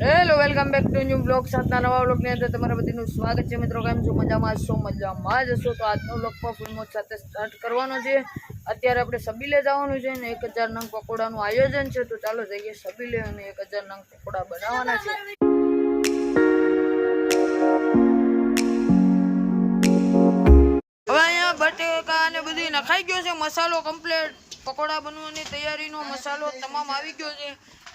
Hello welcome back to new blog સાથના નવા બ્લોગની અંદર તમારા બધીનું સ્વાગત છે. મિત્રો, કેમ છો? મજામાં છો? મજામાં જ હશો. તો આજનો બ્લોગ પણ ફૂલ સાથે સ્ટાર્ટ કરવાનો છે. અત્યારે આપણે સબીલે જવાનું છે ને એક હજાર નંગ પકોડાનું આયોજન છે. તો ચાલો જઈએ સબીલે અને એક હજાર નંગ પકોડા બનાવવાના છે. હવે અહીંયા બટેકા અને બધી નખાઈ ગયો છે. મસાલો કમ્પ્લીટ પકોડા બનવાની તૈયારીનો મસાલો તમામ આવી ગયો છે.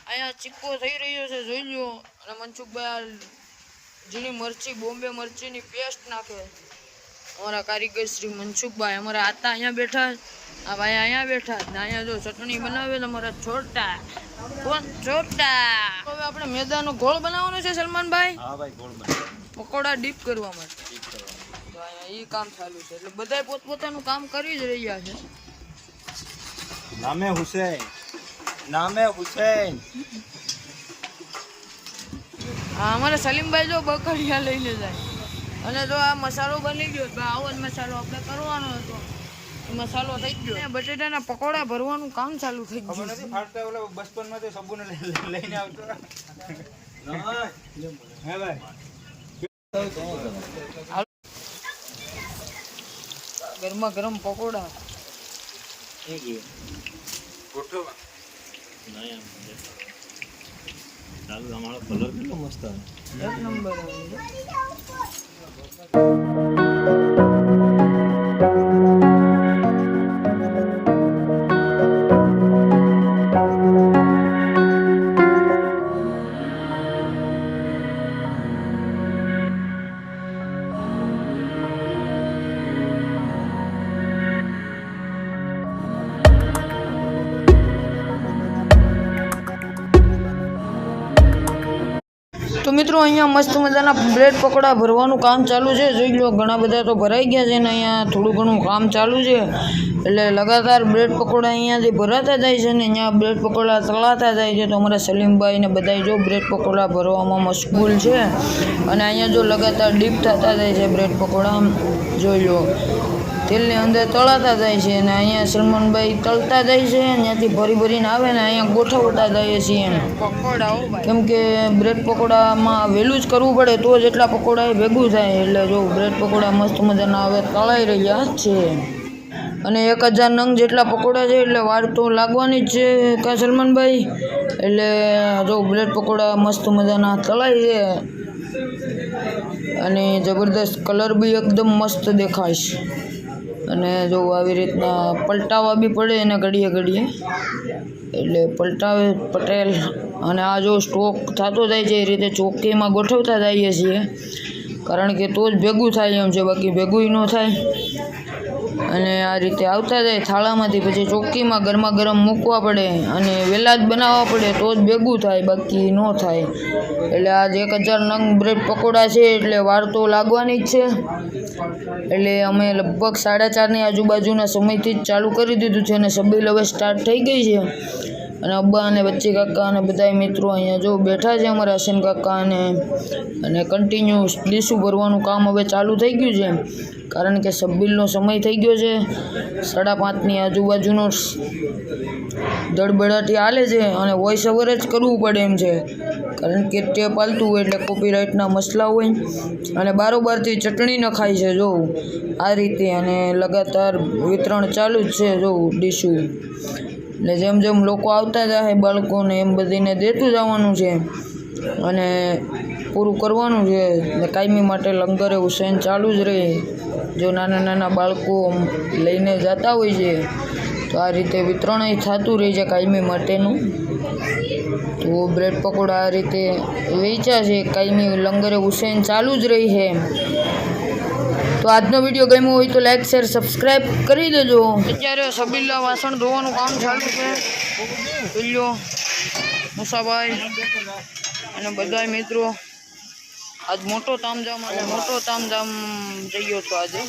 અહીંયા ચીકો થઈ રહ્યો છે જોઈ લો અને મનસુખભાઈ આ ઝીણી મરચી બોમ્બે મરચીની પેસ્ટ નાખે. અમારા કારીગર શ્રી મનસુખભાઈ અમારા આતા અહીંયા બેઠા આ ભાઈ અહીંયા બેઠા ને અહીંયા જો ચટણી બનાવે અમારા છોટા. કોણ છોટા? હવે આપણે મેદાનો ગોળ બનાવવાનો છે સલમાનભાઈ? હા ભાઈ ગોળ બને પકોડા ડીપ કરવા માટે. એ કામ ચાલુ છે. એટલે બધા પોતપોતાનું કામ કરી જ રહ્યા છે. નામે હુસેન. નામે હુસૈન. હા અમારે સલીમભાઈ જો બકડિયા લઈને જાય. અને જો આ મસાલો બની ગયો તો આવો જ મસાલો આપણે કરવાનો હતો. મસાલો થઈ ગયો. બટેટાના પકોડા ભરવાનું કામ ચાલુ થઈ ગયું નથી ફાટતા ઓલા બચપન તો સબુને લઈ- લઈ- લઈને આવતો. હે ભાઈ. ગરમા ગરમ પકોડા. ચાલુ અમારો કલર કેટલો મસ્ત આવે. તો મિત્રો, અહીંયા મસ્ત મજાના બ્રેડ પકોડા ભરવાનું કામ ચાલુ છે. જોઈ લો, ઘણા બધા તો ભરાઈ ગયા છે ને અહીંયા થોડું ઘણું કામ ચાલુ છે. એટલે લગાતાર બ્રેડ પકોડા અહીંયાથી ભરાતા જાય છે ને અહીંયા બ્રેડ પકોડા તળાતા જાય છે તો અમારા સલીમભાઈ ને બધા જો બ્રેડ પકોડા ભરવામાં મશગુલ છે. અને અહીંયા જો લગાતાર ડીપ થતા જાય છે બ્રેડ પકોડા જોઈ લો. તેલની અંદર તળાતા જાય છે અને અહીંયા સલમાનભાઈ તળતા જાય છે, ત્યાંથી ભરી ભરીને આવે ને અહીંયા ગોઠવતા જાય છે પકોડાઓ કેમ કે બ્રેડ પકોડામાં વહેલું જ કરવું પડે, તો જ એટલા પકોડા ભેગું થાય. એટલે જો બ્રેડ પકોડા મસ્ત મજાના હવે તળાઈ રહ્યા છે. અને એક હજાર નંગ જેટલા પકોડા છે, એટલે વાર તો લાગવાની જ છે, કા સલમાનભાઈ? એટલે જો બ્રેડ પકોડા મસ્ત મજાના તળાય છે. અને જબરદસ્ત કલર બી એકદમ મસ્ત દેખાય અને જો આવી રીતના પલટાવા બી પડે એને ઘડીએ ઘડીએ. એટલે પલટાવે પટેલ. અને આ જો સ્ટોક થતો જાય છે, એ રીતે ચોકીમાં ગોઠવતા જઈએ છીએ. કારણ કે તો જ ભેગું થાય એમ છે, બાકી ભેગું ન થાય. અને આ રીતે આવતા જાય થાળામાંથી, પછી ચોકીમાં ગરમા ગરમ મૂકવા પડે અને વહેલા જ બનાવવા પડે, તો જ ભેગું થાય, બાકી ન થાય. એટલે આજ એક હજાર નંગ બ્રેડ પકોડા છે, એટલે વાર તો લાગવાની જ છે. એટલે અમે લગભગ સાડા ચારની આજુબાજુના સમયથી જ ચાલુ કરી દીધું છે અને સબીલ હવે સ્ટાર્ટ થઈ ગઈ છે. અને અબ્બા અને બચ્ચી કાકા અને બધા મિત્રો અહીંયા જો બેઠા છે અમારા હસન કાકા અને અને કન્ટિન્યુ ડીશું ભરવાનું કામ હવે ચાલુ થઈ ગયું છે. કારણ કે સબીલનો સમય થઈ ગયો છે. સાડા પાંચની આજુબાજુનો ધડબડાટી હાલે છે અને વોઇસ ઓવર જ કરવું પડે એમ છે. કારણ કે તે પાલતું હોય એટલે કોપીરાઇટના મસલા હોય. અને બારોબારથી ચટણી નખાય છે જોવું આ રીતે અને લગાતાર વિતરણ ચાલુ જ છે જોવું ડીશું. એટલે જેમ જેમ લોકો આવતા જાય બાળકોને એમ બધીને દેતું જવાનું છે. અને પૂરું કરવાનું છે. ને કાયમી માટે લંગરે સહેન ચાલુ જ રહે. જો નાના નાના બાળકો લઈને જતા હોય છે, તો આ રીતે વિતરણ થતું રહે છે કાયમી માટેનું. તો બ્રેડ પકોડા આ રીતે વેચ્યા છે. કાયમી લંગરે હુસેન ચાલુ જ રહી છે તો આજનો વીડિયો ગમ્યો હોય તો લાઈક, શેર સબસ્ક્રાઈબ કરી દેજો. અત્યારે સબીલા વાસણ ધોવાનું કામ ચાલુ છે. મુસાભાઈ. અને બધા મિત્રો આજ મોટો તામજામ અને મોટો તામઝામ જઈયો છો આજે.